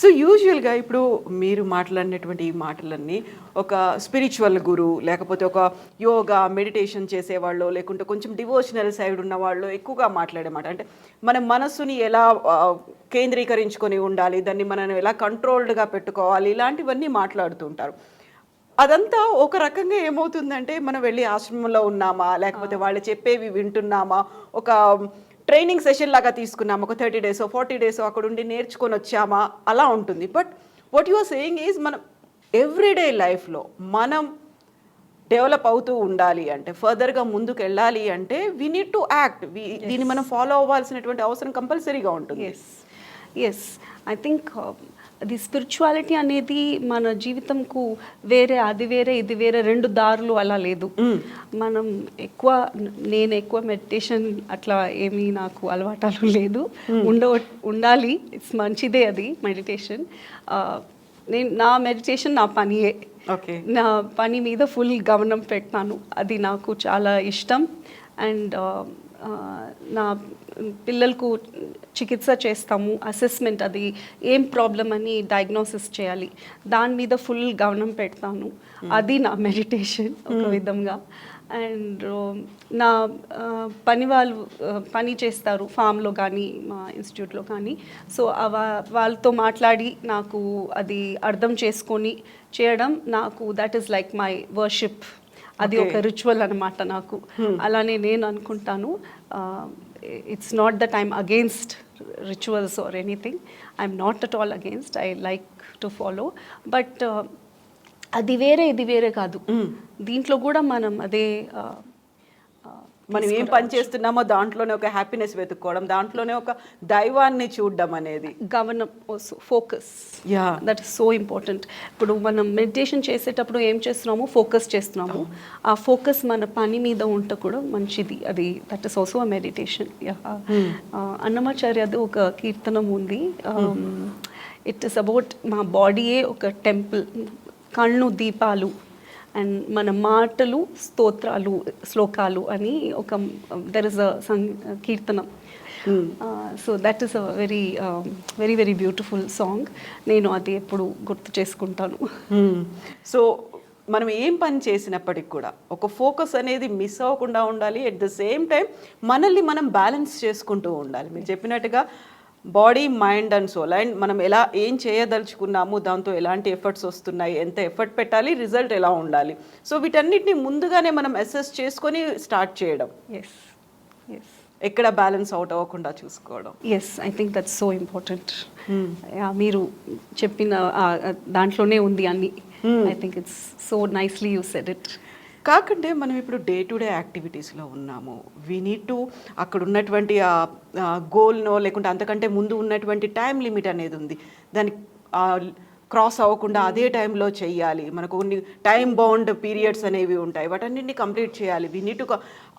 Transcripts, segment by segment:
So యూజువల్గా ఇప్పుడు మీరు మాట్లాడినటువంటి ఈ మాటలన్నీ ఒక స్పిరిచువల్ గురు లేకపోతే ఒక యోగా మెడిటేషన్ చేసేవాళ్ళు లేకుంటే కొంచెం డివోషనల్ సైడ్ ఉన్న వాళ్ళు ఎక్కువగా మాట్లాడే మాట. అంటే మన మనస్సుని ఎలా కేంద్రీకరించుకొని ఉండాలి దాన్ని మనం ఎలా కంట్రోల్డ్గా పెట్టుకోవాలి ఇలాంటివన్నీ మాట్లాడుతుంటారు అదంతా ఒక రకంగా ఏమవుతుందంటే మనం వెళ్ళి ఆశ్రమంలో ఉన్నామా లేకపోతే వాళ్ళు చెప్పేవి వింటున్నామా ఒక ట్రైనింగ్ సెషన్ లాగా తీసుకున్నామా. ఒక థర్టీ డేస్ ఫార్టీ డేస్ అక్కడ ఉండి నేర్చుకొని వచ్చామా? అలా ఉంటుంది. But what your saying is మనం ఎవ్రీడే లైఫ్లో మనం డెవలప్ అవుతూ ఉండాలి అంటే ఫర్దర్గా ముందుకు వెళ్ళాలి అంటే వీ నీడ్ టు యాక్ట్ దీన్ని మనం ఫాలో అవ్వాల్సినటువంటి అవసరం కంపల్సరీగా ఉంటుంది. ఎస్ ఎస్ ఐ థింక్ అది స్పిరిచువాలిటీ అనేది మన జీవితంకు వేరే అది వేరే ఇది వేరే రెండు దారులు అలా లేదు. మనం ఎక్కువ నేను ఎక్కువ మెడిటేషన్ అట్లా ఏమీ నాకు అలవాటాలు లేదు. ఉండ ఉండాలి. ఇట్స్ మంచిదే అది మెడిటేషన్. నేను నా మెడిటేషన్ నా పనియే. ఓకే. నా పని మీద ఫుల్ గమనం పెట్టాను అది నాకు చాలా ఇష్టం. అండ్ నా పిల్లలకు చికిత్స చేస్తాము అసెస్మెంట్ అది ఏం ప్రాబ్లం అని డయాగ్నోసిస్ చేయాలి. దాని మీద ఫుల్ గమనం పెడతాను. అది నా మెడిటేషన్ ఒక విధంగా. అండ్ నా ఆ, పని వాళ్ళు పని చేస్తారు ఫామ్లో కానీ మా ఇన్స్టిట్యూట్లో కానీ. సో వాళ్ళతో మాట్లాడి నాకు అది అర్థం చేసుకొని చేయడం నాకు that is like my worship అది ఒక రిచువల్ అనమాట నాకు. అలానే నేను అనుకుంటాను it's not that I'm against rituals or anything I'm not at all against I like to follow but అది వేరే ఇది వేరే కాదు. దీంట్లో కూడా మనం అదే మనం ఏం పని చేస్తున్నామో దాంట్లోనే ఒక హ్యాపీనెస్ వెతుక్కోవడం దాంట్లోనే ఒక దైవాన్ని చూడడం అనేది. గమనం focus yeah that is so important ఇప్పుడు మనం మెడిటేషన్ చేసేటప్పుడు ఏం చేస్తున్నాము? ఫోకస్ చేస్తున్నాము. ఆ ఫోకస్ మన పని మీద ఉంటే కూడా మంచిది. అది దట్ ఇస్ ఆల్సో మెడిటేషన్ అన్నమాచార్యది ఒక కీర్తనం ఉంది. ఇట్ ఇస్ అబౌట్ మా బాడీయే ఒక టెంపుల్ కళ్ళు దీపాలు. అండ్ మన మాటలు స్తోత్రాలు శ్లోకాలు అని ఒక దర్ ఇస్ అ కీర్తనం. So that is a very very very beautiful song నేను అది ఎప్పుడు గుర్తు చేసుకుంటాను. సో మనం ఏం పని చేసినప్పటికి కూడా ఒక ఫోకస్ అనేది మిస్ అవ్వకుండా ఉండాలి. ఎట్ ద సేమ్ టైం మనల్ని మనం బ్యాలెన్స్ చేసుకుంటూ ఉండాలి. మీరు చెప్పినట్టుగా body mind and soul. And మనం ఎలా ఏం చేయదలుచుకున్నాము దాంతో ఎలాంటి ఎఫర్ట్స్ వస్తున్నాయి ఎంత ఎఫర్ట్ పెట్టాలి రిజల్ట్ ఎలా ఉండాలి. సో వీటన్నిటిని ముందుగానే మనం అసెస్ చేసుకొని స్టార్ట్ చేయడం. ఎస్ ఎస్ ఎక్కడ బ్యాలెన్స్ అవుట్ అవ్వకుండా చూసుకోవడం. Yes I think that's so important మీరు చెప్పిన దాంట్లోనే ఉంది అన్ని. I think it's so nicely you said it కాకుంటే మనం ఇప్పుడు డే టు డే యాక్టివిటీస్లో ఉన్నాము. వీ నీడ్ టు అక్కడ ఉన్నటువంటి ఆ గోల్నో లేకుంటే అంతకంటే ముందు ఉన్నటువంటి టైం లిమిట్ అనేది ఉంది. దాన్ని క్రాస్ అవ్వకుండా అదే టైంలో చెయ్యాలి మనకు కొన్ని టైం బౌండ్ పీరియడ్స్ అనేవి ఉంటాయి. వాటన్నింటిని కంప్లీట్ చేయాలి. వీ నీడ్ టు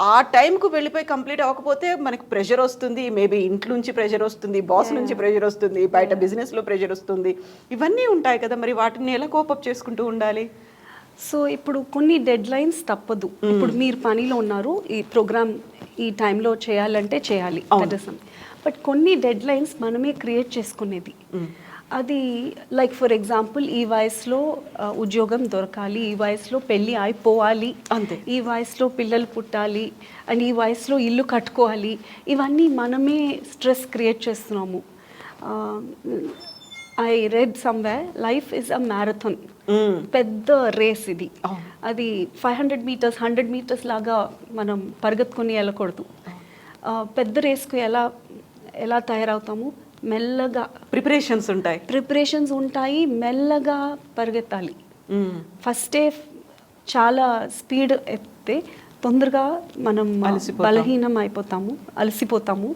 ఆ టైంకు వెళ్ళిపోయి కంప్లీట్ అవ్వకపోతే మనకు ప్రెషర్ వస్తుంది. మేబీ ఇంట్లో నుంచి ప్రెషర్ వస్తుంది. బాస్ నుంచి ప్రెషర్ వస్తుంది. బయట బిజినెస్లో ప్రెషర్ వస్తుంది. ఇవన్నీ ఉంటాయి కదా. మరి వాటిని ఎలా కోపప్ చేసుకుంటూ ఉండాలి? సో ఇప్పుడు కొన్ని డెడ్ లైన్స్ తప్పదు ఇప్పుడు మీరు పనిలో ఉన్నారు ఈ ప్రోగ్రామ్ ఈ టైంలో చేయాలంటే చేయాలి. బట్ కొన్ని డెడ్ లైన్స్ మనమే క్రియేట్ చేసుకునేది. అది లైక్ ఫర్ ఎగ్జాంపుల్ ఈ వయసులో ఉద్యోగం దొరకాలి ఈ వయసులో పెళ్ళి అయిపోవాలి అంతే. ఈ వయసులో పిల్లలు పుట్టాలి అండ్ ఈ వయసులో ఇల్లు కట్టుకోవాలి ఇవన్నీ మనమే స్ట్రెస్ క్రియేట్ చేస్తున్నాము. I read somewhere life is a marathon పెద్ద రేస్ ఇది. అవును. అది five hundred meters hundred meters లాగా మనం పరిగెత్తుకొని వెళ్ళకూడదు. ఆ, పెద్ద రేస్కు ఎలా ఎలా తయారవుతాము? మెల్లగా. ప్రిపరేషన్స్ ఉంటాయి. ప్రిపరేషన్స్ ఉంటాయి మెల్లగా పరిగెత్తాలి. ఫస్టే చాలా స్పీడ్ ఎత్తే తొందరగా మనం. బలహీనం అయిపోతాము అలసిపోతాము.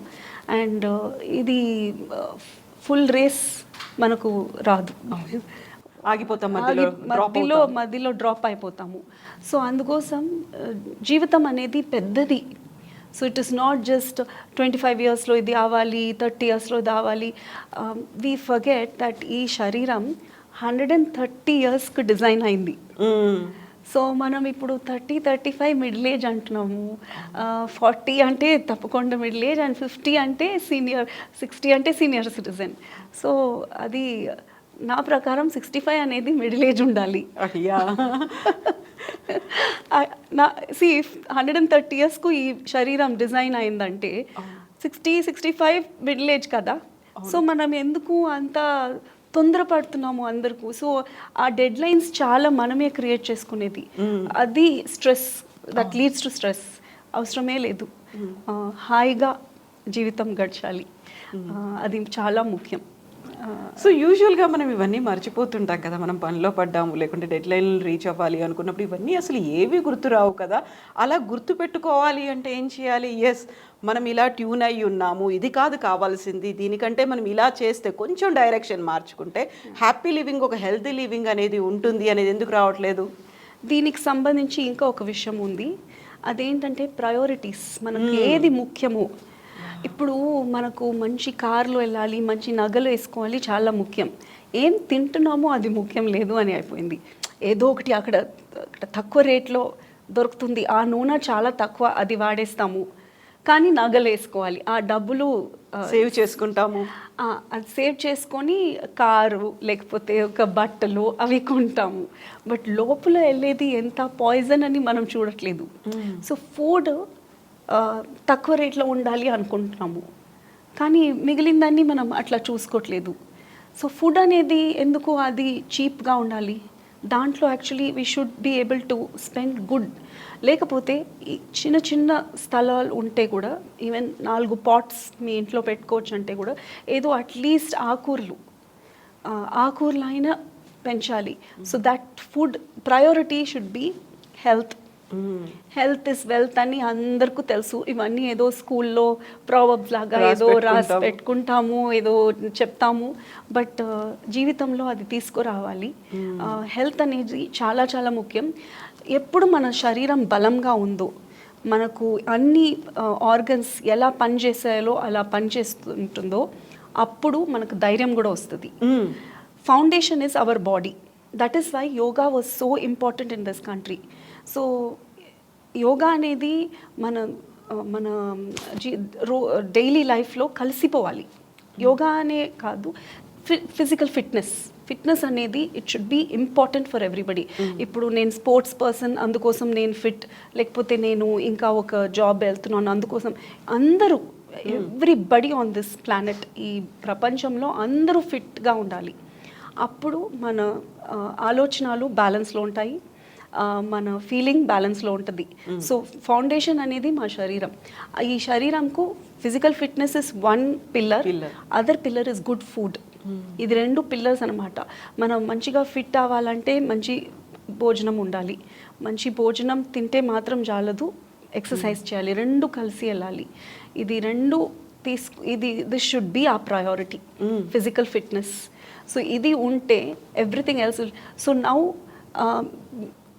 అండ్ ఇది ఫుల్ రేస్ మనకు రాదు. ఆగిపోతాం మధ్యలో మధ్యలో మధ్యలో డ్రాప్ అయిపోతాము. సో అందుకోసం జీవితం అనేది పెద్దది. So it is not just twenty five ఇయర్స్లో ఇది అవ్వాలి థర్టీ ఇయర్స్లో ఇది అవ్వాలి వీ ఫర్గెట్ దట్ ఈ శరీరం హండ్రెడ్ అండ్ థర్టీ ఇయర్స్కి డిజైన్ అయింది. సో మనం ఇప్పుడు thirty thirty five middle age అంటున్నాము ఫార్టీ అంటే తప్పకుండా మిడిల్ ఏజ్ అండ్ ఫిఫ్టీ అంటే సీనియర్ సిక్స్టీ అంటే సీనియర్ సిటిజన్ సో అది నా ప్రకారం సిక్స్టీ ఫైవ్ అనేది మిడిల్ ఏజ్ ఉండాలి. నా సి హండ్రెడ్ అండ్ థర్టీ ఇయర్స్కు ఈ శరీరం డిజైన్ అయిందంటే sixty sixty five middle age కదా. సో మనం ఎందుకు అంత తొందరపడుతున్నాము అందరికీ. సో ఆ డెడ్ లైన్స్ చాలా మనమే క్రియేట్ చేసుకునేది. అది stress that leads to stress అవసరమే లేదు. హాయిగా జీవితం గడచాలి. అది చాలా ముఖ్యం. సో యూజువల్గా మనం ఇవన్నీ మర్చిపోతుంటాం కదా మనం పనిలో పడ్డాము లేకుంటే డెడ్ లైన్ రీచ్ అవ్వాలి అనుకున్నప్పుడు ఇవన్నీ అసలు ఏవి గుర్తురావు కదా. అలా గుర్తు పెట్టుకోవాలి అంటే ఏం చేయాలి? ఎస్ మనం ఇలా ట్యూన్ అయి ఉన్నాము ఇది కాదు కావాల్సింది దీనికంటే మనం ఇలా చేస్తే కొంచెం డైరెక్షన్ మార్చుకుంటే హ్యాపీ లివింగ్ ఒక హెల్తీ లివింగ్ అనేది ఉంటుంది అనేది ఎందుకు రావట్లేదు? దీనికి సంబంధించి ఇంకా ఒక విషయం ఉంది. అదేంటంటే ప్రయారిటీస్ మనకి ఏది ముఖ్యమో ఇప్పుడు మనకు మంచి కార్లో వెళ్ళాలి మంచి నగలు వేసుకోవాలి చాలా ముఖ్యం. ఏం తింటున్నామో అది ముఖ్యం లేదు అని అయిపోయింది. ఏదో ఒకటి అక్కడ తక్కువ రేట్లో దొరుకుతుంది. ఆ నూనె చాలా తక్కువ అది వాడేస్తాము. కానీ నగలు వేసుకోవాలి. ఆ డబ్బులు సేవ్ చేసుకుంటాము. అది సేవ్ చేసుకొని కారు లేకపోతే ఒక బట్టలు అవి కొంటాము. బట్ లోపల వెళ్ళేది ఎంత పాయిజన్ అని మనం చూడట్లేదు. సో ఫుడ్ తక్కువ రేట్లో ఉండాలి అనుకుంటున్నాము. కానీ మిగిలిందాన్ని మనం అట్లా చూసుకోవట్లేదు సో ఫుడ్ అనేది ఎందుకు అది చీప్గా ఉండాలి? దాంట్లో actually we should be able to spend good లేకపోతే ఈ చిన్న చిన్న స్థలాలు ఉంటే కూడా ఈవెన్ నాలుగు పాట్స్ మీ ఇంట్లో పెట్టుకోవచ్చు అంటే కూడా ఏదో అట్లీస్ట్ ఆకూరలు. ఆ, ఆకూరలు అయినా పెంచాలి. So that food priority should be health health is wealth అని అందరికీ తెలుసు. ఇవన్నీ ఏదో స్కూల్లో ప్రాబబ్స్ లాగా ఏదో రాసి పెట్టుకుంటాము. పెట్టుకుంటాము ఏదో చెప్తాము. బట్ జీవితంలో అది తీసుకురావాలి. హెల్త్ అనేది చాలా చాలా ముఖ్యం. ఎప్పుడు మన శరీరం బలంగా ఉందో మనకు అన్ని ఆర్గన్స్ ఎలా పనిచేసాయో అలా పనిచేస్తుంటుందో అప్పుడు మనకు ధైర్యం కూడా వస్తుంది. Foundation is our body that is why yoga was so important in this country so yoga అనేది మన మన జీ రో డైలీ లైఫ్లో కలిసిపోవాలి. యోగా అనే కాదు ఫిజికల్ ఫిట్నెస్. ఫిట్నెస్ అనేది it should be important for everybody. ఇప్పుడు నేను స్పోర్ట్స్ పర్సన్ అందుకోసం నేను ఫిట్ లేకపోతే నేను ఇంకా ఒక జాబ్ వెళ్తున్నాను అందుకోసం అందరూ ఎవ్రీబడి ఆన్ దిస్ ప్లానెట్ ఈ ప్రపంచంలో అందరూ ఫిట్గా ఉండాలి. అప్పుడు మన ఆలోచనలు బ్యాలెన్స్లో ఉంటాయి. మన ఫీలింగ్ బ్యాలెన్స్లో ఉంటుంది. సో ఫౌండేషన్ అనేది మా శరీరం. ఈ శరీరంకు physical fitness is one pillar. Other pillar is good food ఇది రెండు పిల్లర్స్ అనమాట మనం మంచిగా ఫిట్ అవ్వాలంటే మంచి భోజనం ఉండాలి. మంచి భోజనం తింటే మాత్రం చాలదు ఎక్సర్సైజ్ చేయాలి. రెండు కలిసి వెళ్ళాలి. ఇది రెండు తీసుకు ఇది this should be a priority physical fitness so ఇది ఉంటే ఎవ్రీథింగ్ ఎల్స్ సో నౌ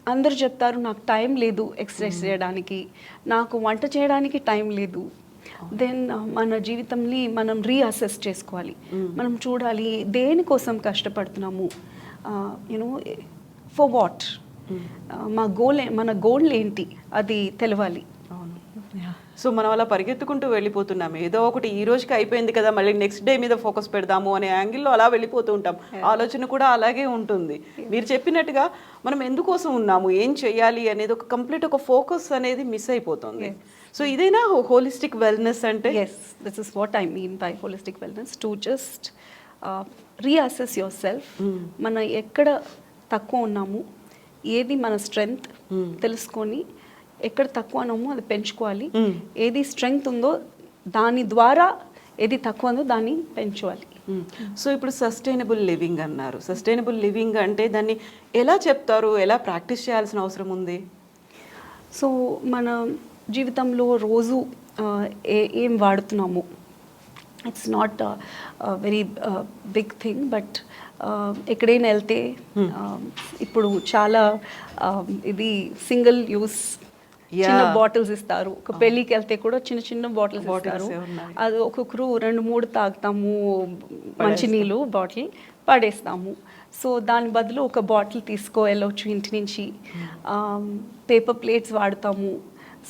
అందరు చెప్తారు నాకు టైం లేదు ఎక్సర్సైజ్ చేయడానికి. నాకు వంట చేయడానికి టైం లేదు. దెన్ మన జీవితంని మనం రీఅసెస్ చేసుకోవాలి. మనం చూడాలి దేనికోసం కష్టపడుతున్నాము? యూనో ఫర్ వాట్ మా గోల్ మన గోల్ ఏంటి? అది తెలవాలి. సో మనం అలా పరిగెత్తుకుంటూ వెళ్ళిపోతున్నాం. ఏదో ఒకటి ఈ రోజుకి అయిపోయింది కదా మళ్ళీ నెక్స్ట్ డే మీద ఫోకస్ పెడదాము అనే యాంగిల్లో అలా వెళ్ళిపోతూ ఉంటాం. ఆలోచన కూడా అలాగే ఉంటుంది. మీరు చెప్పినట్టుగా మనం ఎందుకోసం ఉన్నాము ఏం చేయాలి అనేది ఒక కంప్లీట్ ఒక ఫోకస్ అనేది మిస్ అయిపోతుంది. సో ఇదేనా హోలిస్టిక్ వెల్నెస్ అంటే? Yes this is what I mean by holistic wellness to just reassess your yourself ఎక్కడ తక్కువ ఉన్నాము ఏది మన స్ట్రెంగ్త్ తెలుసుకొని ఎక్కడ తక్కువ ఉన్నామో అది పెంచుకోవాలి. ఏది స్ట్రెంగ్త్ ఉందో దాని ద్వారా ఏది తక్కువ ఉందో దాన్ని పెంచుకోవాలి. సో ఇప్పుడు సస్టైనబుల్ లివింగ్ అన్నారు. సస్టైనబుల్ లివింగ్ అంటే దాన్ని ఎలా చెప్తారు? ఎలా ప్రాక్టీస్ చేయాల్సిన అవసరం ఉంది? సో మన జీవితంలో రోజు ఏ ఏం వాడుతున్నాము? It's not very big thing but ఎక్కడైనా వెళ్తే ఇప్పుడు చాలా ఇది సింగిల్ యూస్ చిన్న. బాటిల్స్ ఇస్తారు. ఒక పెళ్ళికి వెళ్తే కూడా చిన్న చిన్న బాటిల్స్ ఇస్తారు. అది ఒక్కొక్కరు రెండు మూడు తాగుతాము మంచినీళ్ళు బాటిల్ పడేస్తాము. సో దాని బదులు ఒక బాటిల్ తీసుకో వెళ్ళొచ్చు ఇంటి నుంచి. పేపర్ ప్లేట్స్ వాడతాము.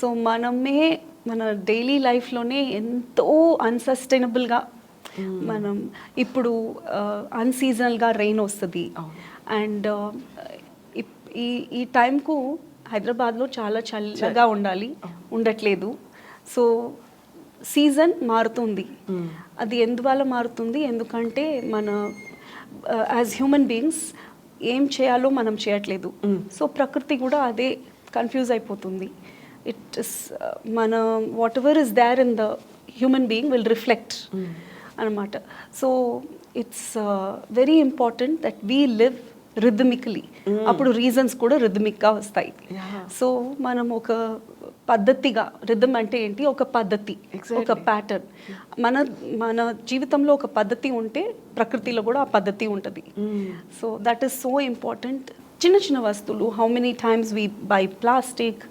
సో మనమే మన డైలీ లైఫ్లోనే ఎంతో అన్సస్టైనబుల్గా మనం ఇప్పుడు అన్సీజనల్గా రెయిన్ వస్తుంది. అండ్ ఈ ఈ టైంకు హైదరాబాద్లో చాలా చల్లగా ఉండాలి. ఉండట్లేదు. సో సీజన్ మారుతుంది. అది ఎందువల్ల మారుతుంది? ఎందుకంటే మన యాజ్ హ్యూమన్ బీయింగ్స్ ఏం చేయాలో మనం చేయట్లేదు. సో ప్రకృతి కూడా అదే కన్ఫ్యూజ్ అయిపోతుంది. ఇట్ ఇస్ మన whatever is there in the human being will reflect అనమాట so it's very important that we live rhythmically అప్పుడు రీజన్స్ కూడా రిథమిక్గా వస్తాయి. సో మనం ఒక పద్ధతిగా రిథమ్ అంటే ఏంటి? ఒక పద్ధతి ఒక. ప్యాటర్న్ మన మన జీవితంలో ఒక పద్ధతి ఉంటే ప్రకృతిలో కూడా ఆ పద్ధతి ఉంటుంది. So that is so important చిన్న చిన్న వస్తువులు how many times we buy plastic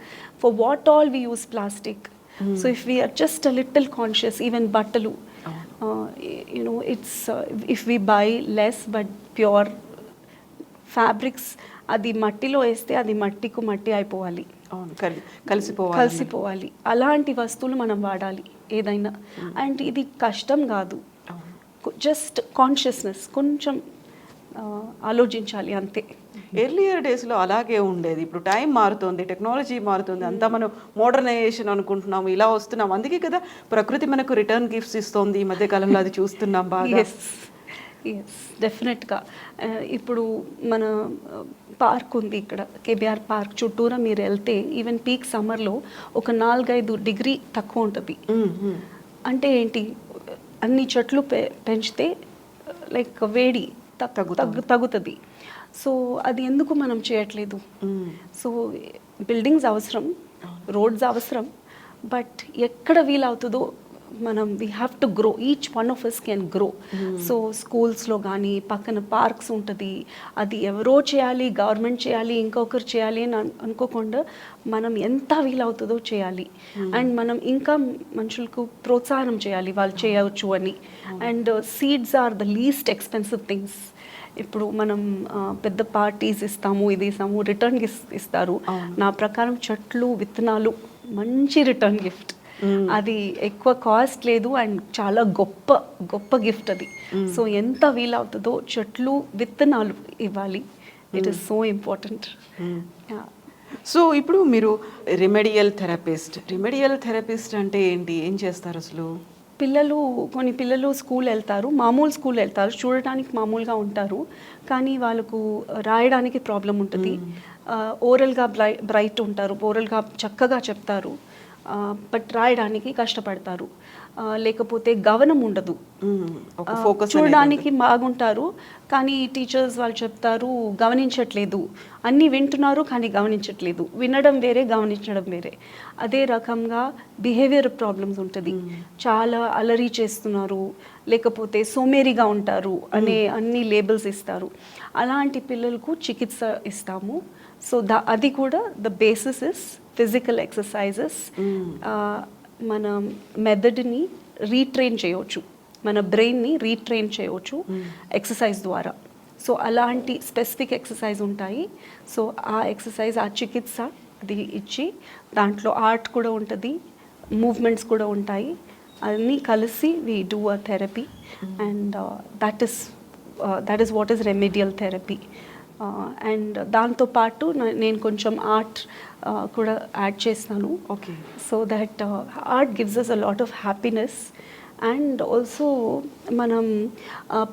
for what all we use plastic so if we are just a little conscious even బట్టలు you know it's if we buy less but pure fabrics అది మట్టిలో వేస్తే అది మట్టికు మట్టి అయిపోవాలి. కలిసిపోవాలి. కలిసిపోవాలి. అలాంటి వస్తువులు మనం వాడాలి ఏదైనా. అండ్ ఇది కష్టం కాదు. జస్ట్ కాన్షియస్నెస్ కొంచెం ఆలోచించాలి అంతే. ఎర్లియర్ డేస్లో అలాగే ఉండేది. ఇప్పుడు టైం మారుతుంది టెక్నాలజీ మారుతుంది. అంతా మనం మోడర్నైజేషన్ అనుకుంటున్నాము ఇలా వస్తున్నాం. అందుకే కదా ప్రకృతి మనకు రిటర్న్ గిఫ్ట్స్ ఇస్తోంది. ఈ మధ్య కాలంలో అది చూస్తున్నాం బాగా. ఎస్ డెఫినెట్గా ఇప్పుడు మన పార్క్ ఉంది ఇక్కడ కేబిఆర్ పార్క్ చుట్టూరా మీరు వెళ్తే ఈవెన్ పీక్ సమ్మర్లో ఒక నాలుగైదు డిగ్రీ తక్కువ ఉంటుంది. అంటే ఏంటి? అన్ని చెట్లు పె పెంచితే లైక్ వేడి. తగ్గు తగ్గుతుంది. సో అది ఎందుకు మనం చేయట్లేదు. సో బిల్డింగ్స్ అవసరం రోడ్స్ అవసరం బట్ ఎక్కడ వీలవుతుందో మనం we have to grow each one of us can grow so స్కూల్స్లో కానీ పక్కన పార్క్స్ ఉంటుంది. అది ఎవరో చేయాలి గవర్నమెంట్ చేయాలి ఇంకొకరు చేయాలి అని అను- అనుకోకుండా మనం ఎంత వీలవుతుందో చేయాలి. అండ్ మనం ఇంకా మనుషులకు ప్రోత్సాహం చేయాలి వాళ్ళు చేయవచ్చు అని. And seeds are the least expensive things ఇప్పుడు మనం ఆ, పెద్ద పార్టీస్ ఇస్తాము ఇది ఇస్తాము రిటర్న్ గిఫ్ట్ ఇస్తారు. నా ప్రకారం చెట్లు విత్తనాలు మంచి రిటర్న్ గిఫ్ట్ అది ఎక్కువ కాస్ట్ లేదు అండ్ చాలా గొప్ప గొప్ప గిఫ్ట్ అది. సో ఎంత వీలవుతుందో చెట్లు విత్తనాలు ఇవ్వాలి. It is so important so ఇప్పుడు మీరు రెమెడియల్ థెరపిస్ట్ రెమెడియల్ థెరపిస్ట్ అంటే ఏంటి? ఏం చేస్తారు అసలు? పిల్లలు కొన్ని పిల్లలు స్కూల్ వెళ్తారు. మామూలు స్కూల్ వెళ్తారు. చూడటానికి మామూలుగా ఉంటారు. కానీ వాళ్ళకు రాయడానికి ప్రాబ్లం ఉంటుంది. ఓరల్గా బ్రై బ్రైట్ ఉంటారు. ఓరల్గా చక్కగా చెప్తారు. బట్ రాయడానికి కష్టపడతారు. లేకపోతే గవనం ఉండదు. చూడడానికి బాగుంటారు. కానీ టీచర్స్ వాళ్ళు చెప్తారు గమనించట్లేదు. అన్నీ వింటున్నారు కానీ గమనించట్లేదు. వినడం వేరే గమనించడం వేరే. అదే రకంగా బిహేవియర్ ప్రాబ్లమ్స్ ఉంటుంది. చాలా అలరి చేస్తున్నారు. లేకపోతే సోమేరిగా ఉంటారు అనే అన్ని లేబుల్స్ ఇస్తారు. అలాంటి పిల్లలకు చికిత్స ఇస్తాము. సో ద అది కూడా the basis is physical exercises మన మెథడ్ని రీట్రైన్ చేయవచ్చు. మన బ్రెయిన్ని రీట్రైన్ చేయవచ్చు ఎక్సర్సైజ్ ద్వారా. సో అలాంటి స్పెసిఫిక్ ఎక్సర్సైజ్ ఉంటాయి. సో ఆ ఎక్సర్సైజ్ ఆ చికిత్స అది ఇచ్చి దాంట్లో ఆర్ట్ కూడా ఉంటుంది మూవ్మెంట్స్ కూడా ఉంటాయి. అన్నీ కలిసి we do a therapy and that is that is what is remedial therapy and దాంతోపాటు నేను కొంచెం ఆర్ట్ కూడా యాడ్ చేస్తాను. Okay so that art gives us a lot of happiness and also మనం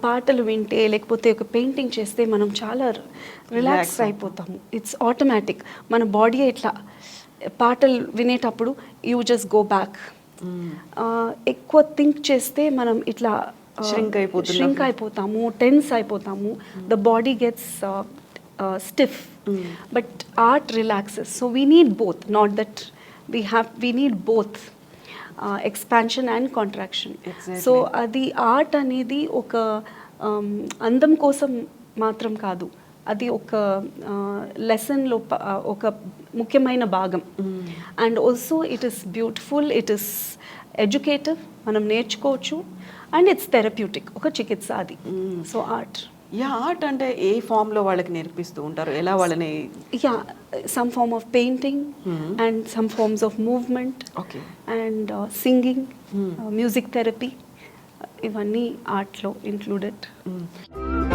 పాటలు వింటే లేకపోతే ఒక పెయింటింగ్ చేస్తే మనం చాలా రిలాక్స్ అయిపోతాము. ఇట్స్ ఆటోమేటిక్ మన బాడీ ఇట్లా పాటలు వినేటప్పుడు యూ జస్ట్ గో బ్యాక్ ఎక్కువ థింక్ చేస్తే మనం ఇట్లా Shrink అయిపోతున్నప్పుడు. ష్రింక్ అయిపోతాము టెన్స్ అయిపోతాము the body gets stiff but art relaxes so we need both not that we have we need both expansion and contraction. So అది ఆర్ట్ అనేది ఒక um, అందం కోసం మాత్రం కాదు. అది ఒక లెసన్లో ఒక ముఖ్యమైన భాగం. And also it is beautiful it is educative మనం నేర్చుకోవచ్చు. అండ్ ఇట్స్ థెరప్యూటిక్ ఒక చికిత్స అది. సో ఆర్ట్ యా ఆర్ట్ అంటే ఏ ఫామ్లో వాళ్ళకి నేర్పిస్తూ ఉంటారు? ఎలా వాళ్ళని yeah some form of painting and some forms of movement okay and singing music therapy ఇవన్నీ ఆర్ట్లో ఇంక్లూడెడ్ 嗯。Mm.